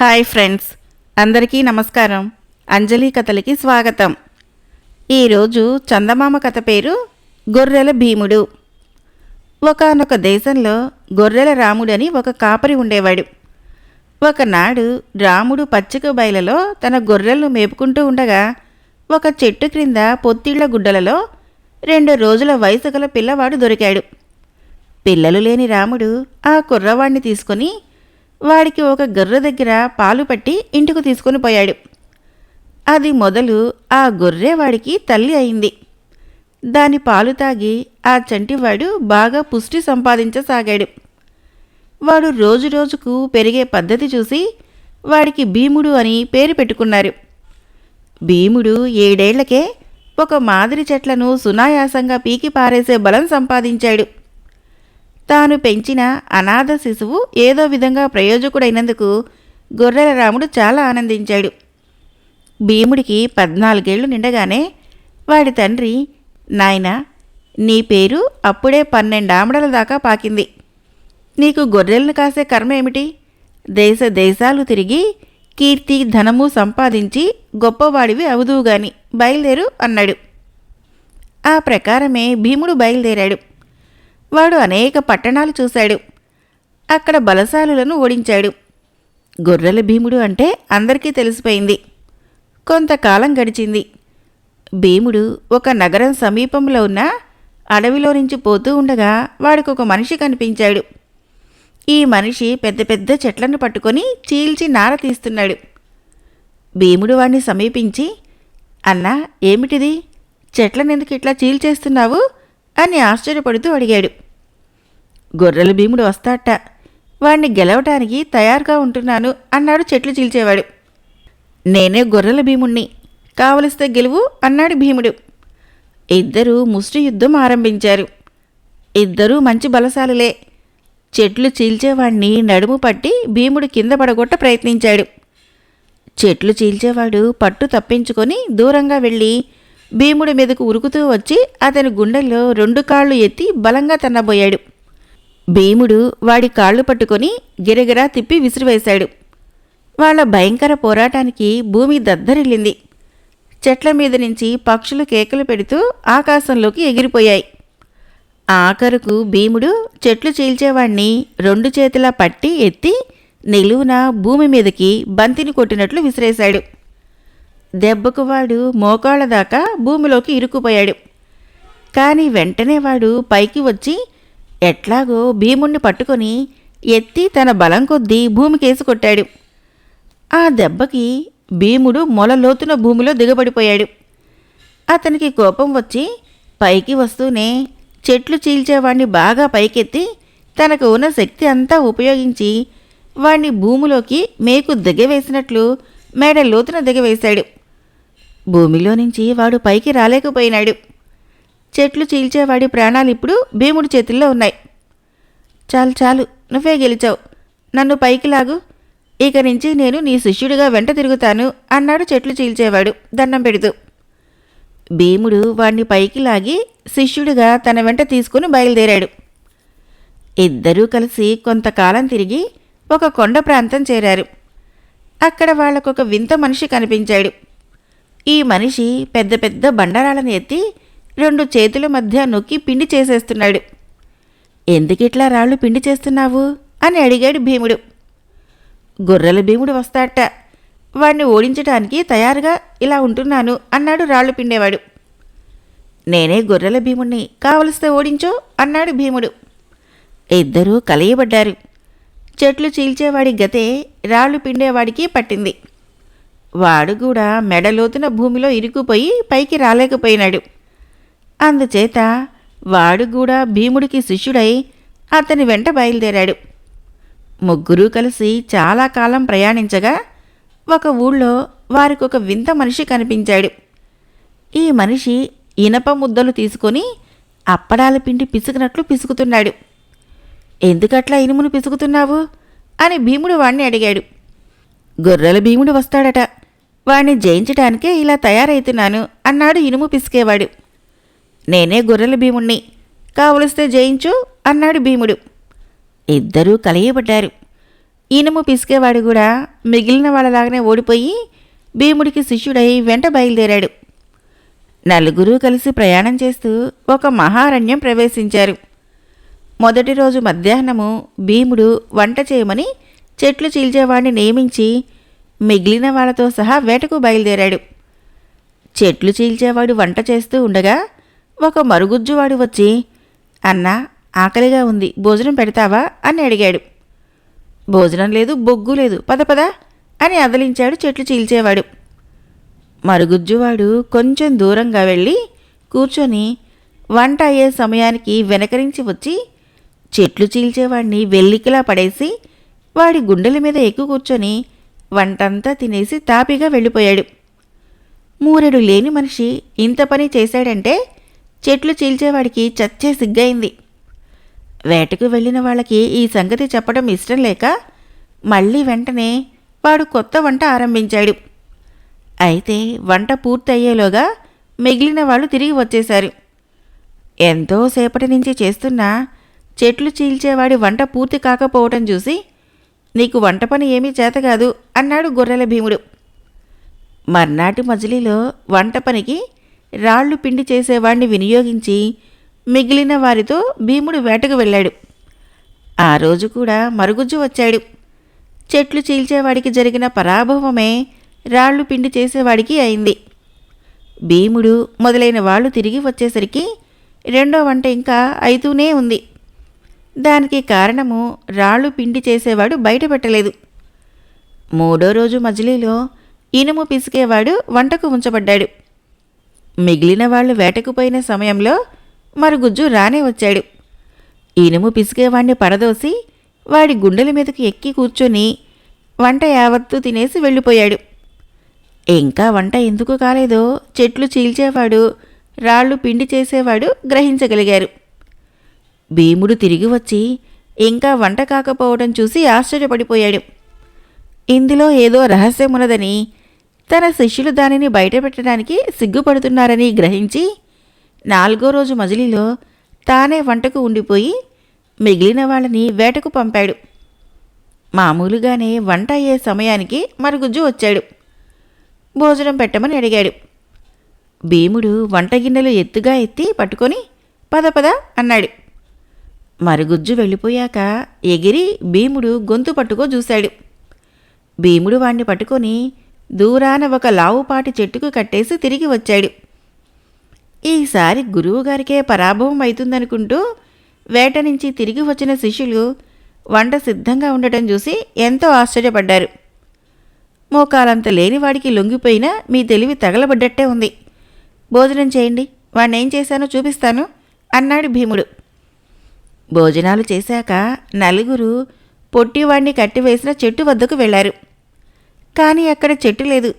Hi friends అందరికీ నమస్కారం. అంజలి కథలకి స్వాగతం. ఈరోజు చందమామ కథ పేరు గొర్రెల భీముడు. ఒకానొక దేశంలో గొర్రెల రాముడని ఒక కాపరి ఉండేవాడు. ఒకనాడు రాముడు పచ్చిక బయలలో తన గొర్రెలను మేపుకుంటూ ఉండగా ఒక చెట్టు క్రింద పొత్తిళ్ళ గుడ్డలలో రెండు రోజుల వయసు గల పిల్లవాడు దొరికాడు. పిల్లలు లేని రాముడు ఆ కుర్రవాణ్ణి తీసుకొని వాడికి ఒక గొర్రె దగ్గర పాలు పట్టి ఇంటికి తీసుకొని పోయాడు. అది మొదలు ఆ గొర్రె వాడికి తల్లి అయింది. దాని పాలు తాగి ఆ చంటివాడు బాగా పుష్టి సంపాదించసాగాడు. వాడు రోజు రోజుకు పెరిగే పద్ధతి చూసి వాడికి భీముడు అని పేరు పెట్టుకున్నారు. భీముడు ఏడేళ్ళకే ఒక మాదిరి చెట్లను సునాయాసంగా పీకి పారేసే బలం సంపాదించాడు. తాను పెంచిన అనాథ శిశువు ఏదో విధంగా ప్రయోజకుడైనందుకు గొర్రెల రాముడు చాలా ఆనందించాడు. భీముడికి పద్నాలుగేళ్ళు నిండగానే వాడి తండ్రి నాయనా నీ పేరు అప్పుడే పన్నెండామడల దాకా పాకింది. నీకు గొర్రెలను కాసే కర్మ ఏమిటి? దేశ దేశాలు తిరిగి కీర్తి ధనము సంపాదించి గొప్పవాడివి అవుదువుగాని బయలుదేరు అన్నాడు. ఆ ప్రకారమే భీముడు బయలుదేరాడు. వాడు అనేక పట్టణాలు చూశాడు. అక్కడ బలశాలులను ఓడించాడు. గొర్రెల భీముడు అంటే అందరికీ తెలిసిపోయింది. కొంతకాలం గడిచింది. భీముడు ఒక నగరం సమీపంలో ఉన్న అడవిలో నుంచి పోతూ ఉండగా వాడికి ఒక మనిషి కనిపించాడు. ఈ మనిషి పెద్ద పెద్ద చెట్లను పట్టుకొని చీల్చి నార తీస్తున్నాడు. భీముడు వాణ్ణి సమీపించి అన్నా ఏమిటిది? చెట్లనెందుకు ఇట్లా చీల్చేస్తున్నావు? అని ఆశ్చర్యపడుతూ అడిగాడు. గొర్రెల భీముడు వస్తాట వాణ్ణి గెలవటానికి తయారుగా ఉంటున్నాను అన్నాడు చెట్లు చీల్చేవాడు. నేనే గొర్రెల భీముణ్ణి. కావలిస్తే గెలువు అన్నాడు భీముడు. ఇద్దరూ ముష్టి యుద్ధం ఆరంభించారు. ఇద్దరూ మంచి బలశాలులే. చెట్లు చీల్చేవాణ్ణి నడుము పట్టి భీముడు కింద పడగొట్ట ప్రయత్నించాడు. చెట్లు చీల్చేవాడు పట్టు తప్పించుకొని దూరంగా వెళ్ళి భీముడి మీదకు ఉరుకుతూ వచ్చి అతని గుండెల్లో రెండు కాళ్ళు ఎత్తి బలంగా తన్నబోయాడు. భీముడు వాడి కాళ్ళు పట్టుకొని గిరగిరా తిప్పి విసిరివేశాడు. వాళ్ళ భయంకర పోరాటానికి భూమి దద్దరిల్లింది. చెట్ల మీద నుంచి పక్షులు కేకలు పెడుతూ ఆకాశంలోకి ఎగిరిపోయాయి. ఆఖరుకు భీముడు చెట్లు చీల్చేవాణ్ణి రెండు చేతిలా పట్టి ఎత్తి నిలువున భూమి మీదకి బంతిని కొట్టినట్లు విసిరేశాడు. దెబ్బకు వాడు మోకాళ్ళ దాకా భూమిలోకి ఇరుక్కుపోయాడు. కానీ వెంటనే వాడు పైకి వచ్చి ఎట్లాగో భీముణ్ణి పట్టుకొని ఎత్తి తన బలం కొద్దీ భూమికేసి కొట్టాడు. ఆ దెబ్బకి భీముడు మొలలోతున భూమిలో దిగబడిపోయాడు. అతనికి కోపం వచ్చి పైకి వస్తూనే చెట్లు చీల్చేవాణ్ణి బాగా పైకెత్తి తనకు ఉన్న శక్తి అంతా ఉపయోగించి వాణ్ణి భూమిలోకి మేకు దిగవేసినట్లు మేడ లోతున దిగవేశాడు. భూమిలో నుంచి వాడు పైకి రాలేకపోయినాడు. చెట్లు చీల్చేవాడి ప్రాణాలు ఇప్పుడు భీముడి చేతుల్లో ఉన్నాయి. చాలు చాలు నువ్వే గెలిచావు. నన్ను పైకి లాగు. ఇక నుంచి నేను నీ శిష్యుడిగా వెంట తిరుగుతాను అన్నాడు చెట్లు చీల్చేవాడు దండం పెడుతూ. భీముడు వాణ్ణి పైకి లాగి శిష్యుడిగా తన వెంట తీసుకుని బయలుదేరాడు. ఇద్దరూ కలిసి కొంతకాలం తిరిగి ఒక కొండ ప్రాంతం చేరారు. అక్కడ వాళ్ళకొక వింత మనిషి కనిపించాడు. ఈ మనిషి పెద్ద పెద్ద బండరాలను ఎత్తి రెండు చేతుల మధ్య నొక్కి పిండి చేసేస్తున్నాడు. ఎందుకిట్లా రాళ్ళు పిండి చేస్తున్నావు? అని అడిగాడు భీముడు. గొర్రెల భీముడు వస్తాట వాణ్ణి ఓడించటానికి తయారుగా ఇలా ఉంటున్నాను అన్నాడు రాళ్ళు పిండేవాడు. నేనే గొర్రెల భీముణ్ణి కావలిస్తే ఓడించు అన్నాడు భీముడు. ఇద్దరూ కలయబడ్డారు. చెట్లు చీల్చేవాడి గతే రాళ్ళు పిండేవాడికి పట్టింది. వాడు కూడా మెడలోతున భూమిలో ఇరుక్కుపోయి పైకి రాలేకపోయినాడు. అందుచేత వాడు కూడా భీముడికి శిష్యుడై అతని వెంట బయలుదేరాడు. ముగ్గురూ కలిసి చాలా కాలం ప్రయాణించగా ఒక ఊళ్ళో వారికి ఒక వింత మనిషి కనిపించాడు. ఈ మనిషి ఇనప ముద్దలు తీసుకొని అప్పడాల పిండి పిసుకునట్లు పిసుకుతున్నాడు. ఎందుకట్లా ఇనుమును పిసుకుతున్నావు? అని భీముడు వాణ్ణి అడిగాడు. గొర్రెల భీముడు వస్తాడట. వాణ్ణి జయించడానికే ఇలా తయారైతున్నాను అన్నాడు ఇనుము పిసికేవాడు. నేనే గొర్రెల భీముణ్ణి. కావలిస్తే జయించు అన్నాడు భీముడు. ఇద్దరూ కలయబడ్డారు. ఇనుము పిసికేవాడు కూడా మిగిలిన వాళ్ళలాగానే ఓడిపోయి భీముడికి శిష్యుడై వెంట బయలుదేరాడు. నలుగురు కలిసి ప్రయాణం చేస్తూ ఒక మహారణ్యం ప్రవేశించారు. మొదటి రోజు మధ్యాహ్నము భీముడు వంట చేయమని చెట్లు చీల్చేవాడిని నియమించి మిగిలిన వాళ్ళతో సహా వేటకు బయలుదేరాడు. చెట్లు చీల్చేవాడు వంట చేస్తూ ఉండగా ఒక మరుగుజ్జువాడు వచ్చి అన్నా ఆకలిగా ఉంది భోజనం పెడతావా? అని అడిగాడు. భోజనం లేదు బొగ్గు లేదు పద పద అని అదలించాడు చెట్లు చీల్చేవాడు. మరుగుజ్జువాడు కొంచెం దూరంగా వెళ్ళి కూర్చొని వంట అయ్యే సమయానికి వెనకరించి వచ్చి చెట్లు చీల్చేవాడిని వెల్లికిలా పడేసి వాడి గుండెల మీద ఎక్కు కూర్చొని వంటంతా తినేసి తాపిగా వెళ్ళిపోయాడు. మూరెడు లేని మనిషి ఇంత పని చేశాడంటే చెట్లు చీల్చేవాడికి చచ్చే సిగ్గయింది. వేటకు వెళ్ళిన వాళ్ళకి ఈ సంగతి చెప్పడం ఇష్టం లేక మళ్ళీ వెంటనే వాడు కొత్త వంట ఆరంభించాడు. అయితే వంట పూర్తయ్యేలోగా మిగిలిన వాళ్ళు తిరిగి వచ్చేశారు. ఎంతో సేపటి నుంచి చేస్తున్నా చెట్లు చీల్చేవాడి వంట పూర్తి కాకపోవటం చూసి నీకు వంట పని ఏమీ చేతకాదు అన్నాడు గొర్రెల భీముడు. మర్నాటి మజిలీలో వంట పనికి రాళ్ళు పిండి చేసేవాడిని వినియోగించి మిగిలిన వారితో భీముడు వేటకు వెళ్ళాడు. ఆ రోజు కూడా మరుగుజ్జు వచ్చాడు. చెట్లు చీల్చేవాడికి జరిగిన పరాభవమే రాళ్ళు పిండి చేసేవాడికి అయింది. భీముడు మొదలైన వాళ్ళు తిరిగి వచ్చేసరికి రెండో వంట ఇంకా అయితూనే ఉంది. దానికి కారణము రాళ్ళు పిండి చేసేవాడు బయటపెట్టలేదు. మూడో రోజు మజిలీలో ఇనుము పిసికేవాడు వంటకు ఉంచబడ్డాడు. మిగిలిన వాళ్ళు వేటకు పోయిన సమయంలో మరుగుజ్జు రానే వచ్చాడు. ఇనుము పిసికేవాణ్ణి పడదోసి వాడి గుండెల మీదకి ఎక్కి కూర్చొని వంట యావత్తు తినేసి వెళ్ళిపోయాడు. ఇంకా వంట ఎందుకు కాలేదో చెట్లు చీల్చేవాడు రాళ్ళు పిండి చేసేవాడు గ్రహించగలిగారు. భీముడు తిరిగి వచ్చి ఇంకా వంట కాకపోవడం చూసి ఆశ్చర్యపడిపోయాడు. ఇందులో ఏదో రహస్యమున్నదని తన శిష్యులు దానిని బయటపెట్టడానికి సిగ్గుపడుతున్నారని గ్రహించి నాలుగో రోజు మజిలీలో తానే వంటకు ఉండిపోయి మిగిలిన వాళ్ళని వేటకు పంపాడు. మామూలుగానే వంట అయ్యే సమయానికి మరుగుజ్జు వచ్చాడు. భోజనం పెట్టమని అడిగాడు. భీముడు వంట గిన్నెలు ఎత్తుగా ఎత్తి పట్టుకొని పద పద అన్నాడు. మరుగుజ్జు వెళ్ళిపోయాక ఎగిరి భీముడు గొంతు పట్టుకో చూశాడు. భీముడు వాణ్ణి పట్టుకొని దూరాన ఒక లావుపాటి చెట్టుకు కట్టేసి తిరిగి వచ్చాడు. ఈసారి గురువుగారికే పరాభవం అవుతుందనుకుంటూ వేట నుంచి తిరిగి వచ్చిన శిష్యులు వంట సిద్ధంగా ఉండటం చూసి ఎంతో ఆశ్చర్యపడ్డారు. మోకాలంత లేనివాడికి లొంగిపోయినా మీ తెలివి తగలబడ్డట్టే ఉంది. భోజనం చేయండి వాణ్ణేం చేశానో చూపిస్తాను అన్నాడు భీముడు. భోజనాలు చేశాక నలుగురు పొట్టివాణ్ణి కట్టివేసిన చెట్టు వద్దకు వెళ్ళారు కానీ అక్కడ చెట్టు లేదు.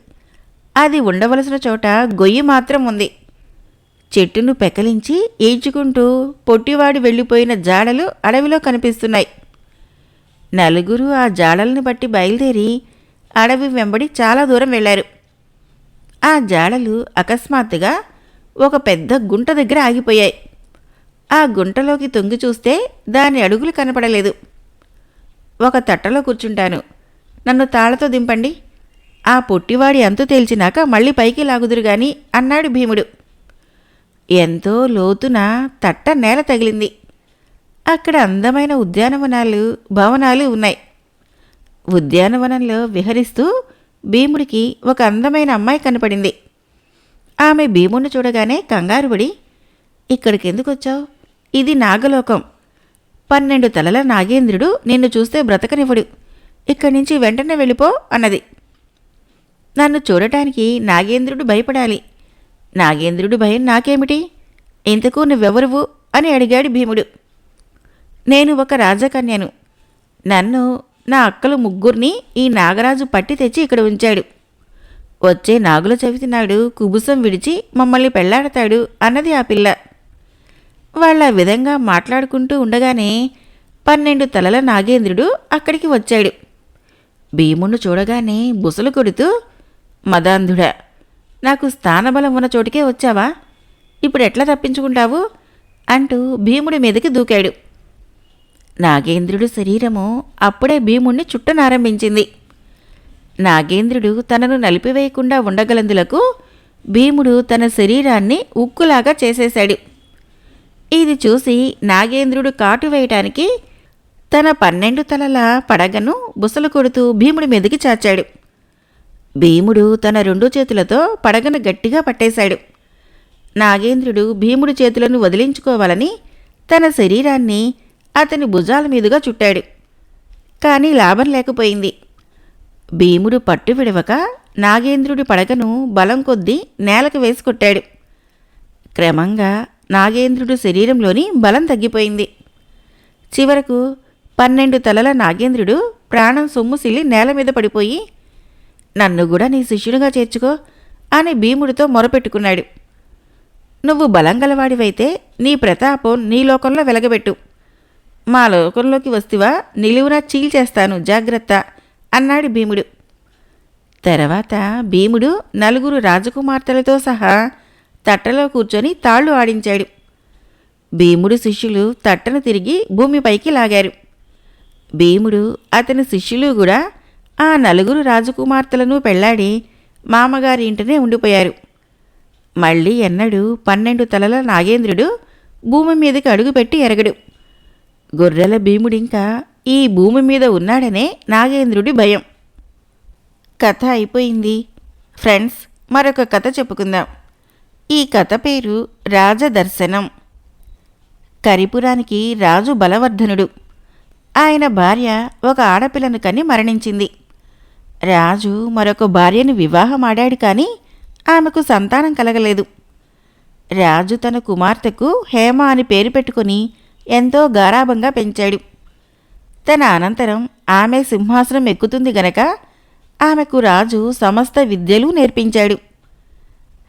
అది ఉండవలసిన చోట గొయ్యి మాత్రం ఉంది. చెట్టును పెకలించి ఈడ్చుకుంటూ పొట్టివాడు వెళ్ళిపోయిన జాడలు అడవిలో కనిపిస్తున్నాయి. నలుగురు ఆ జాడలను బట్టి బయలుదేరి అడవి వెంబడి చాలా దూరం వెళ్ళారు. ఆ జాడలు అకస్మాత్తుగా ఒక పెద్ద గుంట దగ్గర ఆగిపోయాయి. ఆ గుంటలోకి తొంగి చూస్తే దాని అడుగులు కనపడలేదు. ఒక తట్టలో కూర్చుంటాను. నన్ను తాళతో దింపండి. ఆ పొట్టివాడి అంతు తేల్చినాక మళ్ళీ పైకి లాగుదురు గాని అన్నాడు భీముడు. ఎంతో లోతున తట్ట నేల తగిలింది. అక్కడ అందమైన ఉద్యానవనాలు భవనాలు ఉన్నాయి. ఉద్యానవనంలో విహరిస్తూ భీముడికి ఒక అందమైన అమ్మాయి కనపడింది. ఆమె భీముడిని చూడగానే కంగారుపడి ఇక్కడికి ఎందుకు వచ్చావు? ఇది నాగలోకం. పన్నెండు తలల నాగేంద్రుడు నిన్ను చూస్తే బ్రతకనివ్వడు. ఇక్కడి నుంచి వెంటనే వెళ్ళిపో అన్నది. నన్ను చూడటానికి నాగేంద్రుడు భయపడాలి. నాగేంద్రుడు భయం నాకేమిటి? ఇంతకు నువ్వెవరువు? అని అడిగాడు భీముడు. నేను ఒక రాజకన్యను. నన్ను నా అక్కలు ముగ్గురిని ఈ నాగరాజు పట్టి తెచ్చి ఇక్కడ ఉంచాడు. వచ్చే నాగుల చవితి నాడు కుబుసం విడిచి మమ్మల్ని పెళ్ళాడతాడు అన్నది ఆ పిల్ల. వాళ్ళ విధంగా మాట్లాడుకుంటూ ఉండగానే పన్నెండు తలల నాగేంద్రుడు అక్కడికి వచ్చాడు. భీముణ్ణి చూడగానే బుసలు కొడుతూ మదాంధుడా నాకు స్థానబలం ఉన్న చోటికే వచ్చావా? ఇప్పుడు ఎట్లా తప్పించుకుంటావు? అంటూ భీముడి మీదకి దూకాడు. నాగేంద్రుడు శరీరము అప్పుడే భీముణ్ణి చుట్టనారంభించింది. నాగేంద్రుడు తనను నలిపివేయకుండా ఉండగలందులకు భీముడు తన శరీరాన్ని ఉక్కులాగా చేసేశాడు. ఇది చూసి నాగేంద్రుడు కాటు వేయటానికి తన పన్నెండు తలల పడగను బుసలు కొడుతూ భీముడి మీదకి చాచాడు. భీముడు తన రెండు చేతులతో పడగను గట్టిగా పట్టేశాడు. నాగేంద్రుడు భీముడి చేతులను వదిలించుకోవాలని తన శరీరాన్ని అతని భుజాల మీదుగా చుట్టాడు. కానీ లాభం లేకపోయింది. భీముడు పట్టు విడవక నాగేంద్రుడి పడగను బలం కొద్దీ నేలకు వేసుకొట్టాడు క్రమంగా నాగేంద్రుడు శరీరంలోని బలం తగ్గిపోయింది. చివరకు పన్నెండు తలల నాగేంద్రుడు ప్రాణం సొమ్ముసిల్లి నేల మీద పడిపోయి నన్ను కూడా నీ శిష్యుడుగా చేర్చుకో అని భీముడితో మొరపెట్టుకున్నాడు. నువ్వు బలం గలవాడివైతే నీ ప్రతాపం నీ లోకంలో వెలగబెట్టు. మా లోకంలోకి వస్తివా నిలువునా చీల్చేస్తాను జాగ్రత్త అన్నాడు భీముడు. తర్వాత భీముడు నలుగురు రాజకుమార్తెలతో సహా తట్టలో కూర్చొని తాళ్ళు ఆడించాడు. భీముడు శిష్యులు తట్టను తిరిగి భూమిపైకి లాగారు. భీముడు అతని శిష్యులు కూడా ఆ నలుగురు రాజకుమార్తెలను పెళ్ళాడి మామగారి ఇంటనే ఉండిపోయారు. మళ్ళీ ఎన్నడూ పన్నెండు తలల నాగేంద్రుడు భూమి మీదకి అడుగుపెట్టి ఎరగడు. గొర్రెల భీముడింకా ఈ భూమి మీద ఉన్నాడనే నాగేంద్రుడి భయం. కథ అయిపోయింది. ఫ్రెండ్స్ మరొక కథ చెప్పుకుందాం. ఈ కథ పేరు రాజదర్శనం. కరిపురానికి రాజు బలవర్ధనుడు. ఆయన భార్య ఒక ఆడపిల్లను కని మరణించింది. రాజు మరొక భార్యను వివాహమాడాడు కానీ ఆమెకు సంతానం కలగలేదు. రాజు తన కుమార్తెకు హేమ అని పేరు పెట్టుకుని ఎంతో గారాభంగా పెంచాడు. తన అనంతరం ఆమె సింహాసనం ఎక్కుతుంది గనక ఆమెకు రాజు సమస్త విద్యలు నేర్పించాడు.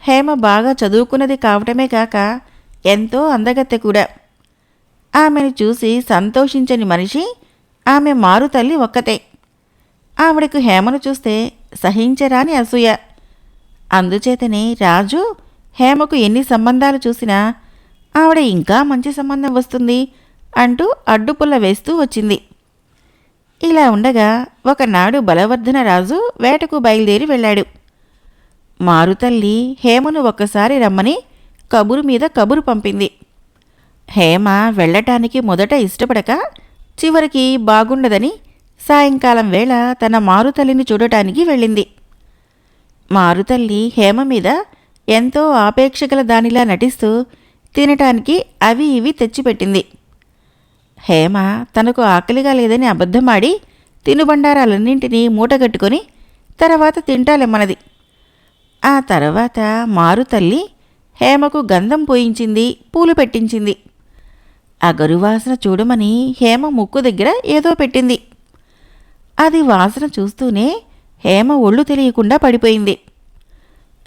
హేమ బాగా చదువుకున్నది కావటమే కాక ఎంతో అందగత్తె కూడా. ఆమెను చూసి సంతోషించని మనిషి ఆమె మారు తల్లి ఒక్కతే. ఆవిడకు హేమను చూస్తే సహించరాని అసూయ. అందుచేతనే రాజు హేమకు ఎన్ని సంబంధాలు చూసినా ఆవిడ ఇంకా మంచి సంబంధం వస్తుంది అంటూ అడ్డుపుల్ల వేస్తూ వచ్చింది. ఇలా ఉండగా ఒకనాడు బలవర్ధన రాజు వేటకు బయలుదేరి వెళ్ళాడు. మారుతల్లి హేమను ఒక్కసారి రమ్మని కబురు మీద కబురు పంపింది. హేమ వెళ్ళటానికి మొదట ఇష్టపడక చివరికి బాగుండదని సాయంకాలం వేళ తన మారుతల్లిని చూడటానికి వెళ్ళింది. మారుతల్లి హేమ మీద ఎంతో ఆపేక్ష గల దానిలా నటిస్తూ తినటానికి అవి ఇవి తెచ్చిపెట్టింది. హేమ తనకు ఆకలిగా లేదని అబద్ధమాడి తినుబండారాలన్నింటినీ మూటగట్టుకొని తర్వాత తింటాలెమ్మనది. ఆ తర్వాత మారుతల్లి హేమకు గంధం పోయించింది పూలు పెట్టించింది. ఆ గరువాసన చూడమని హేమ ముక్కు దగ్గర ఏదో పెట్టింది. అది వాసన చూస్తూనే హేమ ఒళ్ళు తెలియకుండా పడిపోయింది.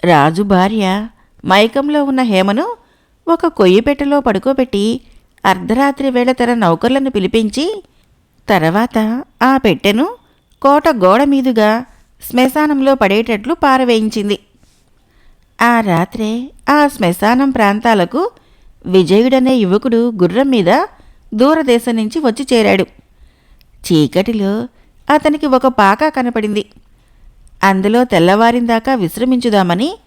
రాజు భార్య మైకంలో ఉన్న హేమను ఒక కొయ్యిపెట్టెలో పడుకోబెట్టి అర్ధరాత్రి వేళ తన నౌకర్లను పిలిపించి తర్వాత ఆ పెట్టెను కోట గోడ మీదుగా శ్మశానంలో పడేటట్లు పారవేయించింది. ఆ రాత్రే ఆ శ్మశానం ప్రాంతాలకు విజయుడనే యువకుడు గుర్రం మీద దూరదేశం నుంచి వచ్చి చేరాడు. చీకటిలో అతనికి ఒక పాక కనపడింది. అందులో తెల్లవారిందాకా విశ్రమించుదామని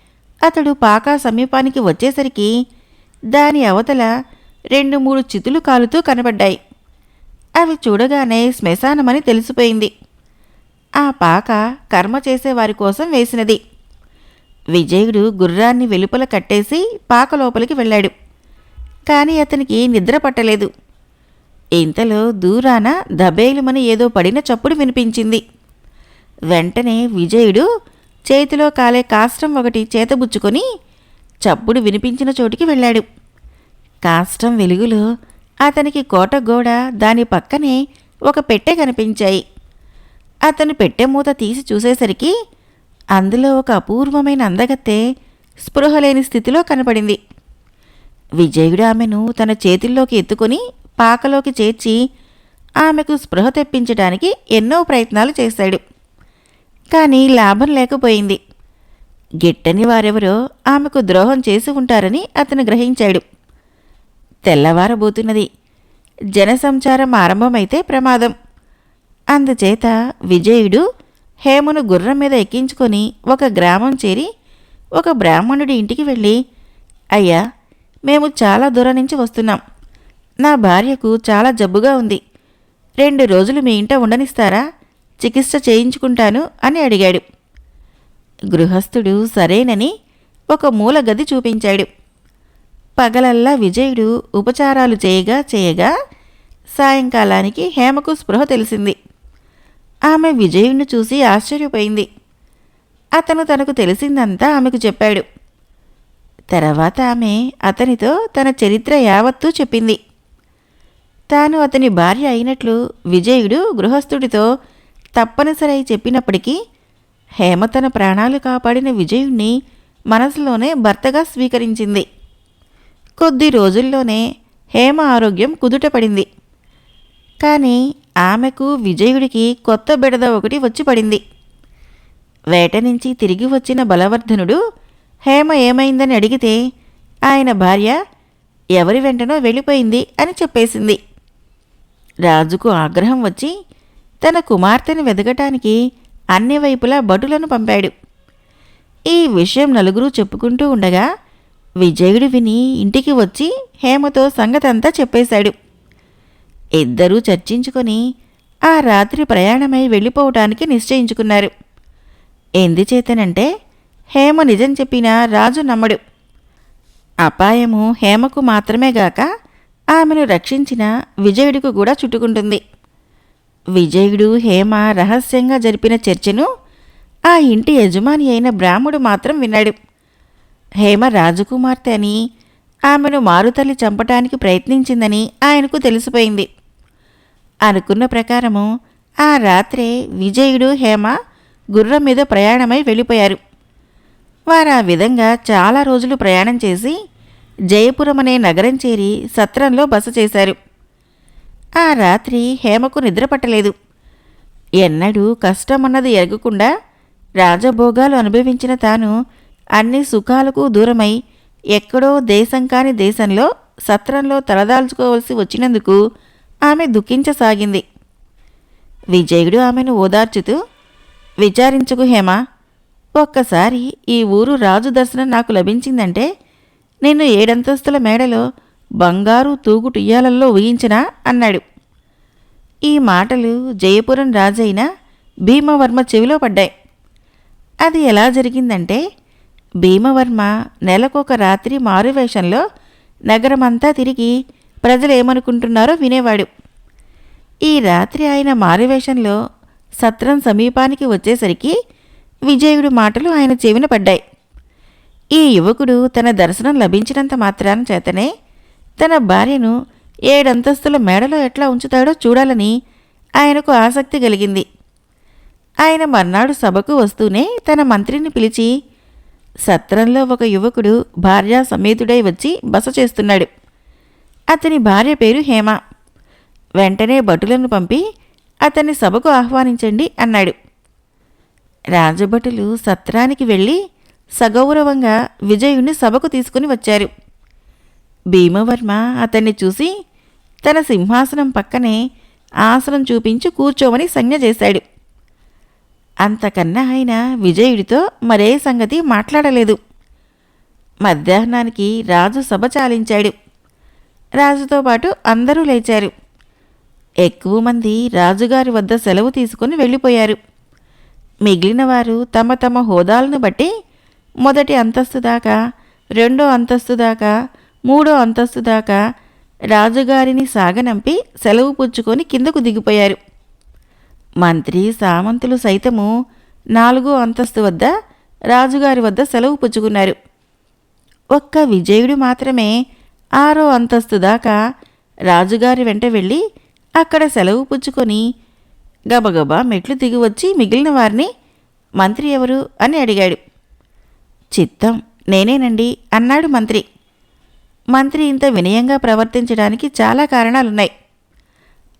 అతడు పాకా సమీపానికి వచ్చేసరికి దాని అవతల రెండు మూడు చితులు కాలుతూ కనబడ్డాయి అవి చూడగానే శ్మశానమని తెలిసిపోయింది. ఆ పాక కర్మ చేసేవారి కోసం వేసినది. విజయుడు గుర్రాన్ని వెలుపల కట్టేసి పాక లోపలికి వెళ్ళాడు. కానీ అతనికి నిద్ర పట్టలేదు. ఇంతలో దూరాన దబేలుమని ఏదో పడిన చప్పుడు వినిపించింది. వెంటనే విజయుడు చేతిలో కాలే కాష్టం ఒకటి చేతబుచ్చుకొని చప్పుడు వినిపించిన చోటికి వెళ్ళాడు. కాష్టం వెలుగులో అతనికి కోట గోడ దాని పక్కనే ఒక పెట్టె కనిపించాయి. అతను పెట్టె మూత తీసి చూసేసరికి అందులో ఒక అపూర్వమైన అందగత్తె స్పృహ లేని స్థితిలో కనపడింది. విజయుడు ఆమెను తన చేతుల్లోకి ఎత్తుకొని పాకలోకి చేర్చి ఆమెకు స్పృహ తెప్పించడానికి ఎన్నో ప్రయత్నాలు చేశాడు. కానీ లాభం లేకపోయింది. గిట్టని వారెవరో ఆమెకు ద్రోహం చేసి ఉంటారని అతను గ్రహించాడు. తెల్లవారబోతున్నది. జనసంచారం ఆరంభమైతే ప్రమాదం. అందుచేత విజయుడు హేమను గుర్రం మీద ఎక్కించుకొని ఒక గ్రామం చేరి ఒక బ్రాహ్మణుడి ఇంటికి వెళ్ళి అయ్యా మేము చాలా దూరం నుంచి వస్తున్నాం. నా భార్యకు చాలా జబ్బుగా ఉంది. రెండు రోజులు మీ ఇంట ఉండనిస్తారా? చికిత్స చేయించుకుంటాను అని అడిగాడు. గృహస్థుడు సరేనని ఒక మూల గది చూపించాడు. పగలల్లా విజయుడు ఉపచారాలు చేయగా చేయగా సాయంకాలానికి హేమకు స్పృహ తెలిసింది. ఆమె విజయుణ్ణి చూసి ఆశ్చర్యపోయింది. అతను తనకు తెలిసిందంతా ఆమెకు చెప్పాడు. తర్వాత ఆమె అతనితో తన చరిత్ర యావత్తూ చెప్పింది. తాను అతని భార్య అయినట్లు విజయుడు గృహస్థుడితో తప్పనిసరి అయి చెప్పినప్పటికీ హేమ తన ప్రాణాలు కాపాడిన విజయుణ్ణి మనసులోనే భర్తగా స్వీకరించింది. కొద్ది రోజుల్లోనే హేమ ఆరోగ్యం కుదుటపడింది. కానీ ఆమెకు విజయుడికి కొత్త బిడద ఒకటి వచ్చి పడింది. వేట నుంచి తిరిగి వచ్చిన బలవర్ధనుడు హేమ ఏమైందని అడిగితే ఆయన భార్య ఎవరి వెంటనో వెళ్ళిపోయింది అని చెప్పేసింది. రాజుకు ఆగ్రహం వచ్చి తన కుమార్తెను వెదకటానికి అన్ని వైపులా భటులను పంపాడు. ఈ విషయం నలుగురు చెప్పుకుంటూ ఉండగా విజయుడు విని ఇంటికి వచ్చి హేమతో సంగతంతా చెప్పేశాడు. ఇద్దరూ చర్చించుకొని ఆ రాత్రి ప్రయాణమై వెళ్ళిపోవటానికి నిశ్చయించుకున్నారు. ఎందుచేతనంటే హేమ నిజం చెప్పినా రాజు నమ్మడు. అపాయము హేమకు మాత్రమే గాక ఆమెను రక్షించిన విజయుడికి కూడా చుట్టుకుంటుంది. విజయుడు హేమ రహస్యంగా జరిపిన చర్చను ఆ ఇంటి యజమాని అయిన బ్రాహ్ముడు మాత్రం విన్నాడు. హేమ రాజకుమార్తె అని ఆమెను మారుతల్లి చంపటానికి ప్రయత్నించిందని ఆయనకు తెలిసిపోయింది. అనుకున్న ప్రకారము ఆ రాత్రే విజయుడు హేమ గుర్రం మీద ప్రయాణమై వెళ్ళిపోయారు. వారు ఆ విధంగా చాలా రోజులు ప్రయాణం చేసి జయపురం అనే నగరం చేరి సత్రంలో బస చేశారు. ఆ రాత్రి హేమకు నిద్ర పట్టలేదు. ఎన్నడూ కష్టమన్నది ఎరగకుండా రాజభోగాలు అనుభవించిన తాను అన్ని సుఖాలకు దూరమై ఎక్కడో దేశం కాని దేశంలో సత్రంలో తలదాల్చుకోవలసి వచ్చినందుకు ఆమె దుఃఖించసాగింది. విజయుడు ఆమెను ఓదార్చుతూ విచారించుకు హేమ ఒక్కసారి ఈ ఊరు రాజు దర్శనం నాకు లభించిందంటే నిన్ను ఏడంతస్తుల మేడలో బంగారు తూగుటుయ్యాలల్లో ఊహించినా అన్నాడు. ఈ మాటలు జయపురం రాజైన భీమవర్మ చెవిలో పడ్డాయి. అది ఎలా జరిగిందంటే భీమవర్మ నెలకొక రాత్రి మారువేషంలో నగరమంతా తిరిగి ప్రజలు ఏమనుకుంటున్నారో వినేవాడు. ఈ రాత్రి ఆయన మారువేషంలో సత్రం సమీపానికి వచ్చేసరికి విజయుడు మాటలు ఆయన చెవిన పడ్డాయి. ఈ యువకుడు తన దర్శనం లభించినంత మాత్రాన చేతనే తన భార్యను ఏడంతస్తుల మేడలో ఎట్లా ఉంచుతాడో చూడాలని ఆయనకు ఆసక్తి కలిగింది. ఆయన మర్నాడు సభకు వస్తూనే తన మంత్రిని పిలిచి సత్రంలో ఒక యువకుడు భార్యా సమేతుడై వచ్చి బస చేస్తున్నాడు. అతని భార్య పేరు హేమ. వెంటనే భటులను పంపి అతన్ని సభకు ఆహ్వానించండి అన్నాడు. రాజభటులు సత్రానికి వెళ్ళి సగౌరవంగా విజయుణ్ణి సభకు తీసుకుని వచ్చారు. భీమవర్మ అతన్ని చూసి తన సింహాసనం పక్కనే ఆసనం చూపించి కూర్చోమని సంజ్ఞ చేశాడు. అంతకన్నా ఆయన విజయుడితో మరే సంగతి మాట్లాడలేదు. మధ్యాహ్నానికి రాజు సభ చాలించాడు. రాజుతో పాటు అందరూ లేచారు. ఎక్కువ మంది రాజుగారి వద్ద సెలవు తీసుకుని వెళ్ళిపోయారు. మిగిలిన వారు తమ తమ హోదాలను బట్టి మొదటి అంతస్తు దాకా రెండో అంతస్తు దాకా మూడో అంతస్తు దాకా రాజుగారిని సాగనంపి సెలవు పుచ్చుకొని కిందకు దిగిపోయారు. మంత్రి సామంతులు సైతము నాలుగో అంతస్తు వద్ద రాజుగారి వద్ద సెలవు పుచ్చుకున్నారు. ఒక్క విజయుడు మాత్రమే ఆరో అంతస్తు దాకా రాజుగారి వెంట వెళ్ళి అక్కడ సెలవు పుచ్చుకొని గబగబా మెట్లు దిగి వచ్చి మిగిలిన వారిని మంత్రి ఎవరు? అని అడిగాడు. చిత్తం నేనేనండి అన్నాడు మంత్రి. మంత్రి ఇంత వినయంగా ప్రవర్తించడానికి చాలా కారణాలున్నాయి.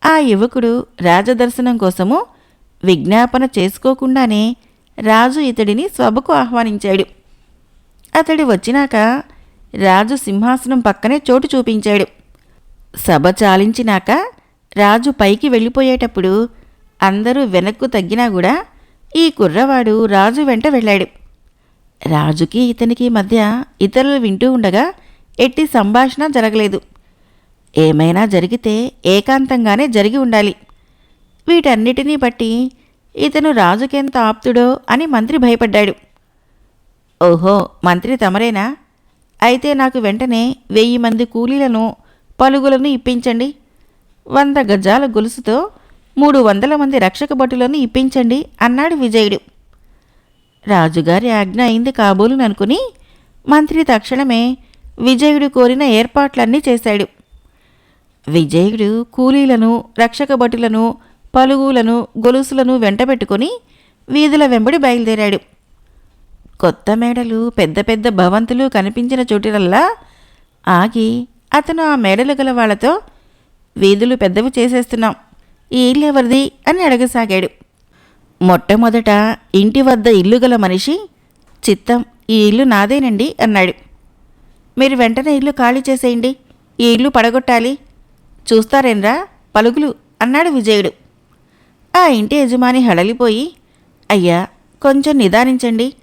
ఆ యువకుడు రాజదర్శనం కోసము విజ్ఞాపన చేసుకోకుండానే రాజు ఇతడిని సభకు ఆహ్వానించాడు. అతడు వచ్చినాక రాజు సింహాసనం పక్కనే చోటు చూపించాడు. సభ చాలించినాక రాజు పైకి వెళ్ళిపోయేటప్పుడు అందరూ వెనక్కు తగ్గినా కూడా ఈ కుర్రవాడు రాజు వెంట వెళ్ళాడు. రాజుకి ఇతనికి మధ్య ఇతరులు వింటూ ఉండగా ఎట్టి సంభాషణ జరగలేదు. ఏమైనా జరిగితే ఏకాంతంగానే జరిగి ఉండాలి. వీటన్నిటినీ బట్టి ఇతను రాజుకెంత ఆప్తుడో అని మంత్రి భయపడ్డాడు. ఓహో మంత్రి తమరేనా? అయితే నాకు వెంటనే వెయ్యి మంది కూలీలను పలుగులను ఇప్పించండి. వంద గజాల గొలుసుతో మూడు వందల మంది రక్షక భటులను ఇప్పించండి అన్నాడు విజయుడు. రాజుగారి ఆజ్ఞ అయింది కాబోలుననుకుని మంత్రి తక్షణమే విజయుడు కోరిన ఏర్పాట్లన్నీ చేశాడు. విజయుడు కూలీలను రక్షక భటులను పలుగులను గొలుసులను వెంటబెట్టుకుని వీధుల వెంబడి బయలుదేరాడు. కొత్త మేడలు పెద్ద పెద్ద భవంతులు కనిపించిన చోటిరల్లా ఆగి అతను ఆ మేడలు గల వాళ్ళతో వీధులు పెద్దవి చేసేస్తున్నాం ఈ ఇల్లు ఎవరిది? అని అడగసాగాడు. మొట్టమొదట ఇంటి వద్ద ఇల్లు గల మనిషి చిత్తం ఈ ఇల్లు నాదేనండి అన్నాడు. మీరు వెంటనే ఇల్లు ఖాళీ చేసేయండి ఈ ఇల్లు పడగొట్టాలి. చూస్తారేన్రా పలుగులు అన్నాడు విజయుడు. ఆ ఇంటి యజమాని హడలిపోయి అయ్యా కొంచెం నిదానించండి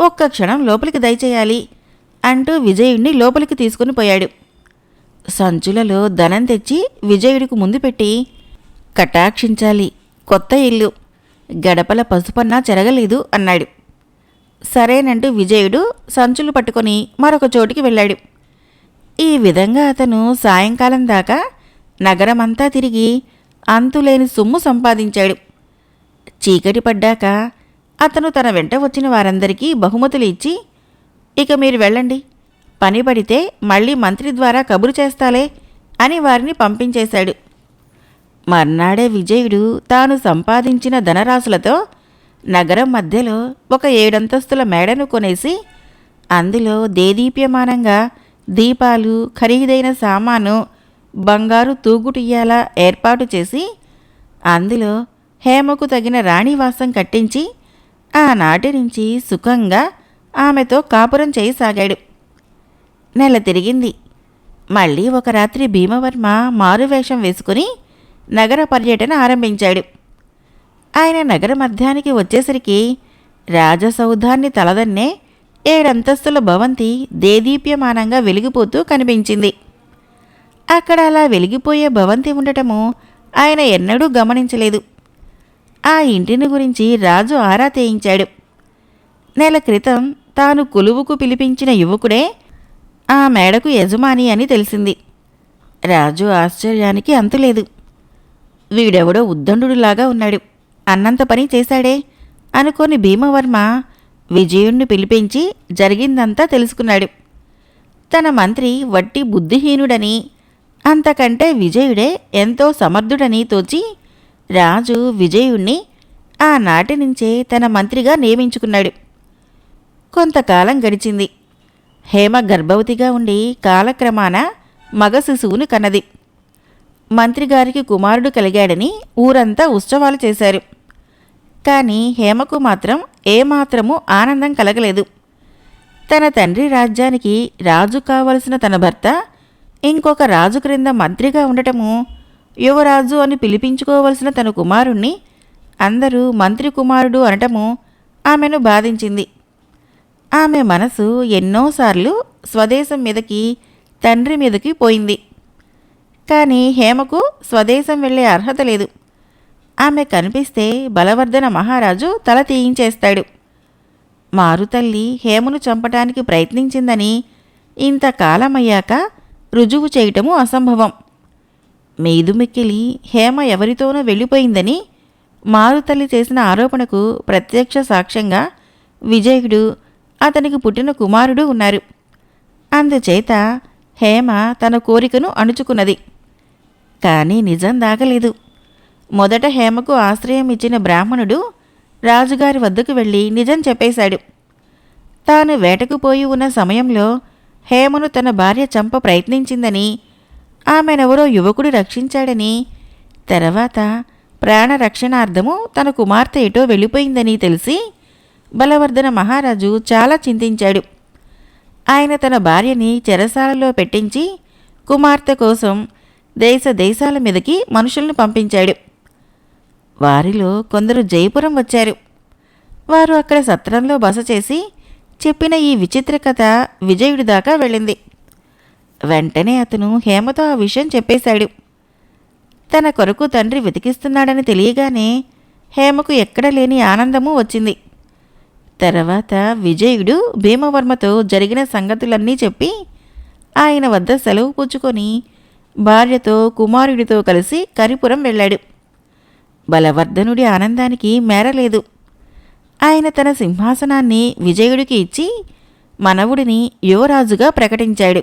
ఒక్క క్షణం లోపలికి దయచేయాలి అంటూ విజయుడిని లోపలికి తీసుకుని పోయాడు. సంచులలో ధనం తెచ్చి విజయుడికి ముందు పెట్టి కటాక్షించాలి కొత్త ఇల్లు గడపల పసుపన్నా చెరగలేదు అన్నాడు. సరేనంటూ విజయుడు సంచులు పట్టుకొని మరొక చోటికి వెళ్ళాడు. ఈ విధంగా అతను సాయంకాలం దాకా నగరమంతా తిరిగి అంతులేని సొమ్ము సంపాదించాడు. చీకటి పడ్డాక అతను తన వెంట వచ్చిన వారందరికీ బహుమతులు ఇచ్చి ఇక మీరు వెళ్ళండి. పని పడితే మళ్ళీ మంత్రి ద్వారా కబురు చేస్తాలే అని వారిని పంపించేశాడు. మర్నాడే విజయుడు తాను సంపాదించిన ధనరాశులతో నగరం మధ్యలో ఒక ఏడంతస్తుల మేడను కొనేసి అందులో దేదీప్యమానంగా దీపాలు ఖరీదైన సామాను బంగారు తూగుటియ్యాల ఏర్పాటు చేసి అందులో హేమకు తగిన రాణివాసం కట్టించి ఆనాటి నుంచి సుఖంగా ఆమెతో కాపురం చేయసాగాడు. నెల తిరిగింది. మళ్ళీ ఒక రాత్రి భీమవర్మ మారువేషం వేసుకుని నగర పర్యటన ఆరంభించాడు. ఆయన నగర మధ్యానికి వచ్చేసరికి రాజసౌధాన్ని తలదన్నే ఏడంతస్తుల భవంతి దేదీప్యమానంగా వెలిగిపోతూ కనిపించింది. అక్కడ అలా వెలిగిపోయే భవంతి ఉండటము ఆయన ఎన్నడూ గమనించలేదు. ఆ ఇంటిని గురించి రాజు ఆరా తేయించాడు. నెల క్రితం తాను కొలువుకు పిలిపించిన యువకుడే ఆ మేడకు యజమాని అని తెలిసింది. రాజు ఆశ్చర్యానికి అంతులేదు. వీడెవడో ఉద్దండులాగా ఉన్నాడు. అన్నంత పని చేశాడే అనుకొని భీమవర్మ విజయుణ్ణి పిలిపించి జరిగిందంతా తెలుసుకున్నాడు. తన మంత్రి వట్టి బుద్ధిహీనుడని అంతకంటే విజయుడే ఎంతో సమర్థుడని తోచి రాజు విజయుణ్ణి ఆనాటి నుంచే తన మంత్రిగా నియమించుకున్నాడు. కొంతకాలం గడిచింది. హేమ గర్భవతిగా ఉండి కాలక్రమాన మగ శిశువును కన్నది. మంత్రిగారికి కుమారుడు కలిగాడని ఊరంతా ఉత్సవాలు చేశారు. కానీ హేమకు మాత్రం ఏమాత్రమూ ఆనందం కలగలేదు. తన తండ్రి రాజ్యానికి రాజు కావలసిన తన భర్త ఇంకొక రాజు క్రింద మంత్రిగా ఉండటము యువరాజు అని పిలిపించుకోవలసిన తన కుమారుణ్ణి అందరూ మంత్రి కుమారుడు అనటము ఆమెను బాధించింది. ఆమె మనసు ఎన్నోసార్లు స్వదేశం మీదకి తండ్రి మీదకి పోయింది. కానీ హేమకు స్వదేశం వెళ్ళే అర్హత లేదు. ఆమె కనిపిస్తే బలవర్ధన మహారాజు తల తీయించేస్తాడు. మారుతల్లి హేమను చంపటానికి ప్రయత్నించిందని ఇంతకాలమయ్యాక రుజువు చేయటము అసంభవం. మేదుమిక్కిలి హేమ ఎవరితోనో వెళ్ళిపోయిందని మారుతల్లి చేసిన ఆరోపణకు ప్రత్యక్ష సాక్ష్యంగా విజయుడు అతనికి పుట్టిన కుమారుడు ఉన్నారు. అందుచేత హేమ తన కోరికను అణుచుకున్నది. కానీ నిజం దాగలేదు. మొదట హేమకు ఆశ్రయం ఇచ్చిన బ్రాహ్మణుడు రాజుగారి వద్దకు వెళ్ళి నిజం చెప్పేశాడు. తాను వేటకు పోయి ఉన్న సమయంలో హేమను తన భార్య చంప ప్రయత్నించిందని ఆమెనెవరో యువకుడు రక్షించాడని. తర్వాత ప్రాణరక్షణార్థము తన కుమార్తె ఎటో వెళ్ళిపోయిందని తెలిసి బలవర్ధన మహారాజు చాలా చింతించాడు. ఆయన తన భార్యని చెరసాలలో పెట్టించి కుమార్తె కోసం దేశ దేశాల మీదకి మనుషుల్ని పంపించాడు. వారిలో కొందరు జయపురం వచ్చారు. వారు అక్కడ సత్రంలో బస చేసి చెప్పిన ఈ విచిత్ర కథ విజయుడి దాకా వెళ్ళింది. వెంటనే అతను హేమతో ఆ విషయం చెప్పేశాడు. తన కొరకు తండ్రి వెతికిస్తున్నాడని తెలియగానే హేమకు ఎక్కడ లేని ఆనందము వచ్చింది. తర్వాత విజయుడు భీమవర్మతో జరిగిన సంగతులన్నీ చెప్పి ఆయన వద్ద సెలవు పుచ్చుకొని భార్యతో కుమారుడితో కలిసి కరిపురం వెళ్ళాడు. బలవర్ధనుడి ఆనందానికి మేరలేదు. ఆయన తన సింహాసనాన్ని విజయుడికి ఇచ్చి మనవుడిని యువరాజుగా ప్రకటించాడు.